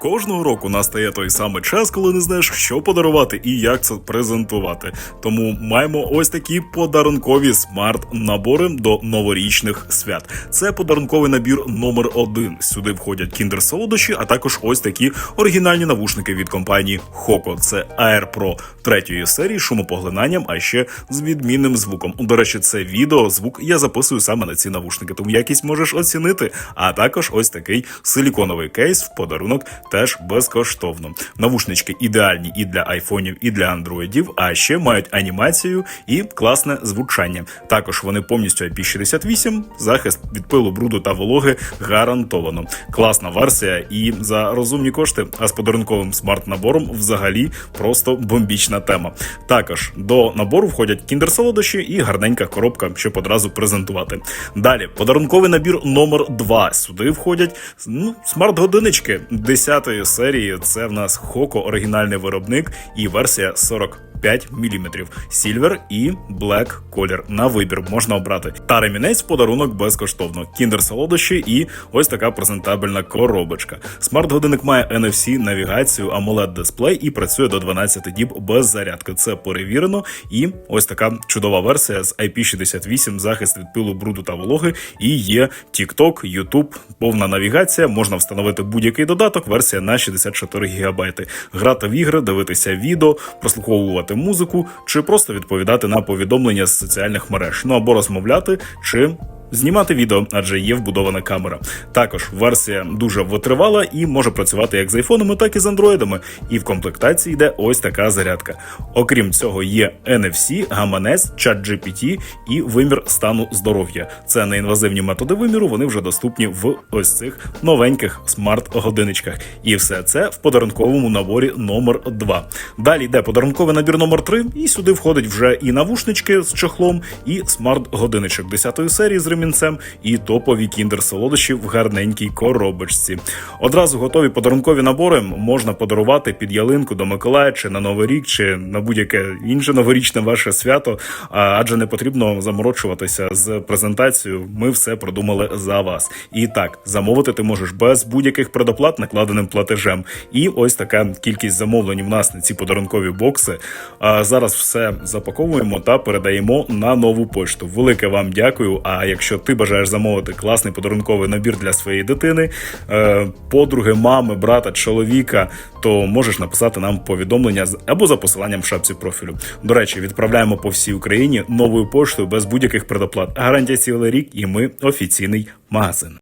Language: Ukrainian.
Кожного року настає той самий час, коли не знаєш, що подарувати і як це презентувати. Тому маємо ось такі подарункові смарт-набори до новорічних свят. Це подарунковий набір номер один. Сюди входять кіндер солодощі, а також ось такі оригінальні навушники від компанії Хоко. Це Air Pro третьої серії шумопоглинанням, а ще з відмінним звуком. До речі, це відео, звук я записую саме на ці навушники, тому якість можеш оцінити. А також ось такий силіконовий кейс в подарунок теж безкоштовно. Навушнички ідеальні і для айфонів, і для андроїдів, а ще мають анімацію і класне звучання. Також вони повністю IP68, захист від пилу, бруду та вологи гарантовано. Класна версія і за розумні кошти. А з подарунковим смарт-набором взагалі просто бомбічна тема. Також до набору входять кіндер-солодощі і гарненька коробка, щоб одразу презентувати. Далі подарунковий набір номер 2 Сюди входять ну, смарт-годинички 10-ї серії. Це в нас Хоко, оригінальний виробник, і версія 40. 5 мм. Сільвер і Black колір на вибір можна обрати. Та ремінець подарунок безкоштовно. Кіндер солодощі і ось така презентабельна коробочка. Смарт-годинник має NFC, навігацію, amoled дисплей і працює до 12 діб без зарядки. Це перевірено. І ось така чудова версія з IP68, захист від пилу, бруду та вологи. І є TikTok, YouTube, повна навігація. Можна встановити будь-який додаток. Версія на 64 ГБ. Грати в ігри, дивитися відео, прослуховувати музику чи просто відповідати на повідомлення з соціальних мереж. Ну або розмовляти чи. Знімати відео, адже є вбудована камера. Також версія дуже витривала і може працювати як з айфонами, так і з андроїдами. І в комплектації йде ось така зарядка. Окрім цього, є NFC, гаманець, чат GPT і вимір стану здоров'я. Це неінвазивні методи виміру. Вони вже доступні в ось цих новеньких смарт-годиничках. І все це в подарунковому наборі номер 2 Далі йде подарунковий набір номер 3 і сюди входить вже і навушнички з чохлом, і смарт-годиничок 10 серії з ремінцем, і топові кіндер солодощі в гарненькій коробочці. Одразу готові подарункові набори можна подарувати під ялинку до Миколая чи на Новий рік, чи на будь-яке інше новорічне ваше свято. Адже не потрібно заморочуватися з презентацією. Ми все продумали за вас. І так, замовити ти можеш без будь-яких предоплат накладеним платежем. І ось така кількість замовлень в нас на ці подарункові бокси. А зараз все запаковуємо та передаємо на нову почту. Велике вам дякую. А якщо ти бажаєш замовити класний подарунковий набір для своєї дитини, е, подруги, мами, брата, чоловіка, то можеш написати нам повідомлення або за посиланням в шапці профілю. До речі, відправляємо по всій Україні новою поштою без будь-яких предоплат. Гарантія цілий рік, і ми офіційний магазин.